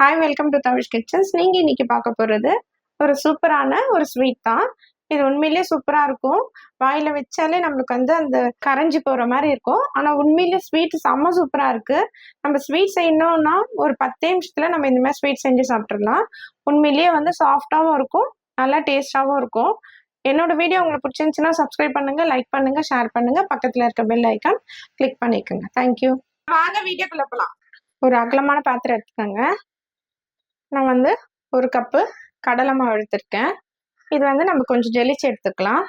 Hi welcome to Tamil kitchens நீங்கள் இன்னைக்கு பார்க்க போகிறது ஒரு சூப்பரான ஒரு ஸ்வீட் தான். இது உண்மையிலேயே சூப்பராக இருக்கும். வாயில் வச்சாலே நம்மளுக்கு வந்து அந்த கரைஞ்சி போகிற மாதிரி இருக்கும். ஆனால் உண்மையிலேயே ஸ்வீட் செம்ம சூப்பராக இருக்குது நம்ம ஸ்வீட் செய்யணும்னா ஒரு பத்து நிமிஷத்தில் நம்ம இந்த மாதிரி ஸ்வீட் செஞ்சு சாப்பிட்றலாம் உண்மையிலேயே வந்து சாஃப்டாகவும் இருக்கும். நல்லா டேஸ்டாகவும் இருக்கும். என்னோட வீடியோ உங்களுக்கு பிடிச்சிருந்துச்சுன்னா சப்ஸ்கிரைப் பண்ணுங்க லைக் பண்ணுங்கள் ஷேர் பண்ணுங்கள் பக்கத்தில் இருக்க பெல் ஐக்கான் கிளிக் பண்ணிக்கோங்க. தேங்க்யூ வாங்க வீடியோக்குள்ள போகலாம் ஒரு அகலமான பாத்திரம் எடுத்துக்கோங்க. நான் வந்து ஒரு கப்பு கடலை மாவு எடுத்திருக்கேன். இது வந்து நம்ம கொஞ்சம் ஜெலிச்சு எடுத்துக்கலாம்.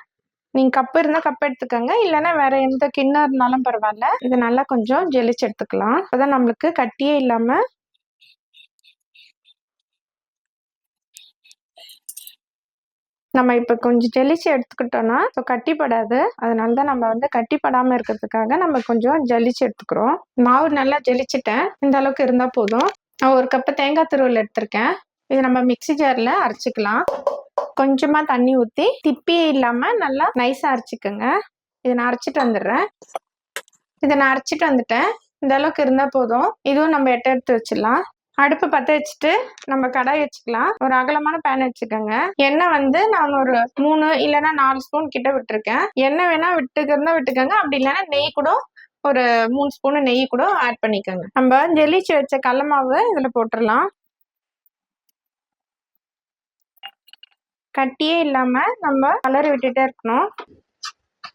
நீங்கள் கப்பு இருந்தால் கப் எடுத்துக்கோங்க. இல்லைன்னா வேறு எந்த கிண்ணம் இருந்தாலும் பரவாயில்ல. இது நல்லா கொஞ்சம் ஜெலிச்சு எடுத்துக்கலாம். அப்போதான் நம்மளுக்கு கட்டியே இல்லாமல் நம்ம இப்போ கொஞ்சம் ஜெலிச்சு எடுத்துக்கிட்டோம்னா ஸோ கட்டிப்படாது. அதனால தான் நம்ம வந்து கட்டிப்படாமல் இருக்கிறதுக்காக நம்ம கொஞ்சம் ஜலிச்சு எடுத்துக்கிறோம். மாவு நல்லா ஜெலிச்சிட்டேன். இந்த அளவுக்கு இருந்தால் போதும். ஒரு கப்பு தேங்காய் துருவல் எடுத்திருக்கேன். இது நம்ம மிக்ஸி ஜாரில் அரைச்சிக்கலாம். கொஞ்சமாக தண்ணி ஊற்றி திப்பியே இல்லாமல் நல்லா நைஸாக அரைச்சிக்கோங்க. இதை நான் அரைச்சிட்டு வந்துடுறேன். இதை நான் அரைச்சிட்டு வந்துட்டேன். இந்த அளவுக்கு இருந்தால் போதும். இதுவும் நம்ம எட்ட எடுத்து வச்சிடலாம். அடுப்பு பற்ற வச்சுட்டு நம்ம கடாய் வச்சுக்கலாம். ஒரு அகலமான பேன் வச்சுக்கோங்க. எண்ணெய் வந்து நான் ஒரு மூணு இல்லைன்னா நாலு ஸ்பூன் கிட்ட விட்டுருக்கேன். எண்ணெய் வேணா விட்டுக்கிறதா விட்டுக்கோங்க. அப்படி இல்லைன்னா நெய் கூட ஒரு மூணு ஸ்பூன் நெய் கூட ஆட் பண்ணிக்கோங்க. நம்ம ஜெலிச்சு வச்ச கடல மாவு இதில் போட்டுடலாம். கட்டியே இல்லாமல் நம்ம கலர் விட்டுட்டே இருக்கணும்.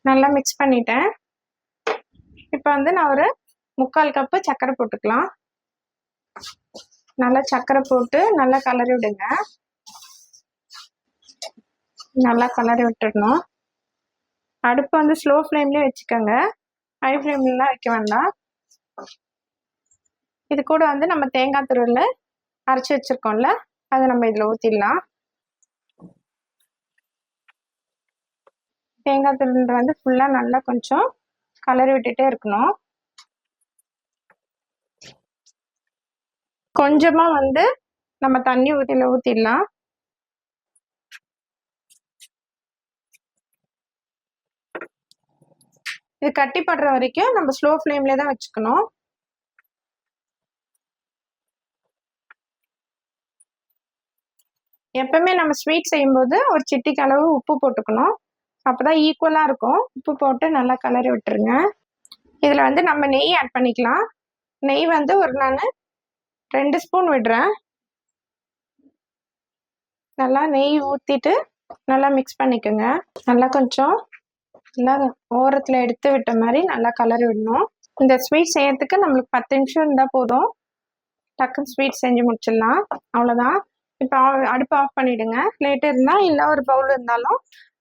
நல்லா மிக்ஸ் பண்ணிட்டேன். இப்போ வந்து நான் ஒரு முக்கால் கப்பு சர்க்கரை போட்டுக்கலாம். நல்லா சர்க்கரை போட்டு நல்லா கலரி விடுங்க. நல்லா கலரி விட்டுடணும். அடுப்பு வந்து ஸ்லோ ஃப்ளேம்லேயே வச்சுக்கோங்க. ஹை ஃப்ளேம்லாம் வைக்க வேண்டாம். இது கூட வந்து நம்ம தேங்காய் துருவில் அரைச்சி வச்சுருக்கோம்ல அதை நம்ம இதில் ஊற்றிடலாம் தேங்காய் துருள் வந்து ஃபுல்லாக நல்லா கொஞ்சம் கலர் விட்டுட்டே இருக்கணும். கொஞ்சமாக வந்து நம்ம தண்ணி ஊற்றியில் ஊற்றிடலாம் இது கட்டிப்படுற வரைக்கும் நம்ம ஸ்லோ ஃப்ளேம்லேயே தான் வச்சுக்கணும். எப்பவுமே நம்ம ஸ்வீட் செய்யும்போது ஒரு சிட்டிக்கு அளவு உப்பு போட்டுக்கணும். அப்போதான் ஈக்குவலாக இருக்கும். உப்பு போட்டு நல்லா கலரி விட்டுருங்க. இதில் வந்து நம்ம நெய் ஆட் பண்ணிக்கலாம். நெய் வந்து ஒரு நான் ரெண்டு ஸ்பூன் விடுறேன். நல்லா நெய் ஊற்றிட்டு நல்லா மிக்ஸ் பண்ணிக்கோங்க. நல்லா கொஞ்சம் நல்லா ஓரத்தில் எடுத்து விட்ட மாதிரி நல்லா கலர் விடணும். இந்த ஸ்வீட் செய்யறதுக்கு நம்மளுக்கு பத்து நிமிஷம் இருந்தால் போதும். டக்குன்னு ஸ்வீட் செஞ்சு முடிச்சிடலாம். அவ்வளோதான் இப்போ அடுப்பு ஆஃப் பண்ணிவிடுங்க பிளேட் இருந்தால் இல்லை ஒரு பவுல் இருந்தாலும்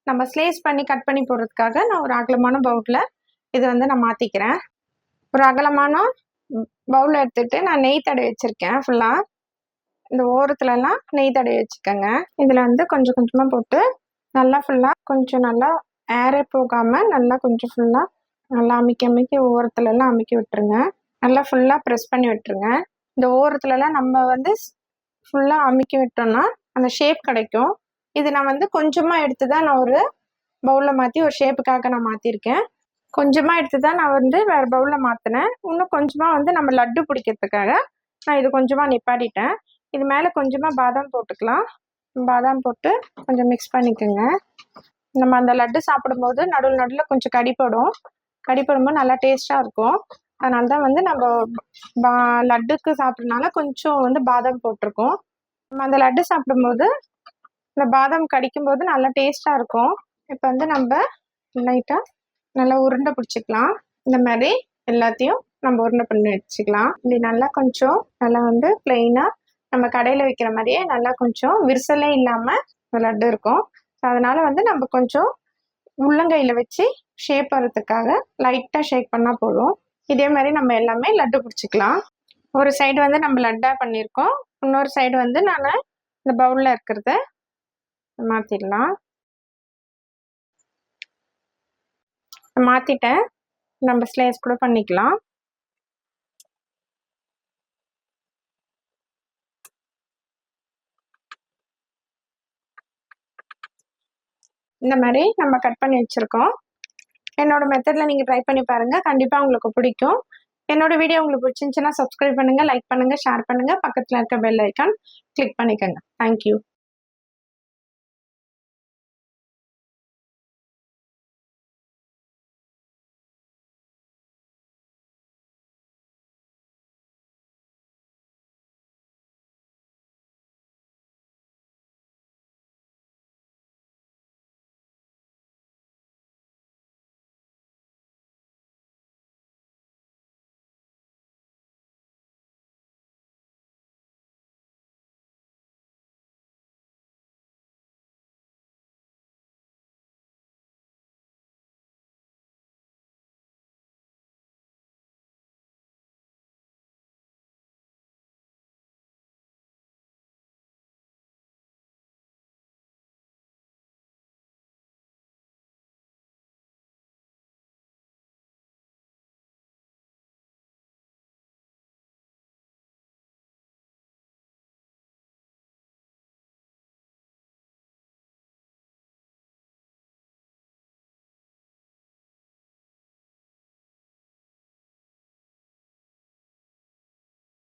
நம்ம ஸ்லேஸ் பண்ணி கட் பண்ணி போடுறதுக்காக நான் ஒரு அகலமான பவுலில் இது வந்து நான் மாற்றிக்கிறேன் ஒரு அகலமான பவுல் எடுத்துகிட்டு நான் நெய் தடவி வச்சுருக்கேன் ஃபுல்லாக இந்த ஓரத்துலலாம் நெய் தடவி வச்சுக்கோங்க. இதில் வந்து கொஞ்சம் கொஞ்சமாக போட்டு நல்லா ஃபுல்லாக கொஞ்சம் நல்லா ஏரே போகாமல் நல்லா கொஞ்சம் ஃபுல்லாக நல்லா அமுக்கி அமுக்கி ஓரத்துலலாம் அமுக்கி விட்டுருங்க. நல்லா ஃபுல்லாக ப்ரெஸ் பண்ணி விட்டுருங்க. இந்த ஓரத்துலலாம் நம்ம வந்து ஃபுல்லாக அமுக்கி விட்டோம்னா அந்த ஷேப் கிடைக்கும். இது நான் வந்து கொஞ்சமாக எடுத்து தான் நான் ஒரு பவுலில் மாற்றி ஒரு ஷேப்புக்காக நான் மாற்றிருக்கேன் கொஞ்சமாக எடுத்து தான் நான் வந்து வேறு பவுலில் மாற்றினேன் இன்னும் கொஞ்சமாக வந்து நம்ம லட்டு பிடிக்கிறதுக்காக நான் இது கொஞ்சமாக நிப்பாட்டிட்டேன். இது மேலே கொஞ்சமாக பாதாம் போட்டுக்கலாம். பாதாம் போட்டு கொஞ்சம் மிக்ஸ் பண்ணிக்கோங்க. நம்ம அந்த லட்டு சாப்பிடும்போது நடுவில் நடுவில் கொஞ்சம் கடிப்படும் கடிப்படும்போது நல்லா டேஸ்ட்டாக இருக்கும். அதனால தான் வந்து நம்ம பா லட்டுக்கு சாப்பிட்றதுனால கொஞ்சம் வந்து பாதாம் போட்டிருக்கோம். நம்ம அந்த லட்டு சாப்பிடும்போது இந்த பாதாம் கடிக்கும்போது நல்லா டேஸ்ட்டாக இருக்கும். இப்போ வந்து நம்ம லைட்டாக நல்லா உருண்டை பிடிச்சிக்கலாம். இந்த மாதிரி எல்லாத்தையும் நம்ம உருண்டை பண்ணி வச்சுக்கலாம். இப்படி நல்லா கொஞ்சம் நல்லா வந்து பிளெயினாக நம்ம கடையில் வைக்கிற மாதிரியே நல்லா கொஞ்சம் விரிசலே இல்லாமல் லட்டு இருக்கும். அதனால் வந்து நம்ம கொஞ்சம் உள்ளங்கையில் வச்சு ஷேப் வரதுக்காக லைட்டாக ஷேக் பண்ணால் போதும். இதே மாதிரி நம்ம எல்லாமே லட்டு பிடிச்சிக்கலாம். ஒரு சைடு வந்து நம்ம லட்டாக பண்ணியிருக்கோம். இன்னொரு சைடு வந்து நான் இந்த பவுலில் இருக்கிறத மாற்றிடலாம் மாற்றிட்டேன் நம்ம ஸ்லைஸ் கூட பண்ணிக்கலாம். இந்த மாதிரி நம்ம கட் பண்ணி வச்சுருக்கோம். என்னோட மெத்தடில் நீங்கள் ட்ரை பண்ணி பாருங்கள் கண்டிப்பாக உங்களுக்கு பிடிக்கும். என்னோடய வீடியோ உங்களுக்கு பிடிச்சிருந்துச்சுன்னா சப்ஸ்கிரைப் பண்ணுங்கள் லைக் பண்ணுங்கள் ஷேர் பண்ணுங்கள் பக்கத்தில் இருக்க பெல் ஐக்கான் கிளிக் பண்ணிக்கோங்க. Thank you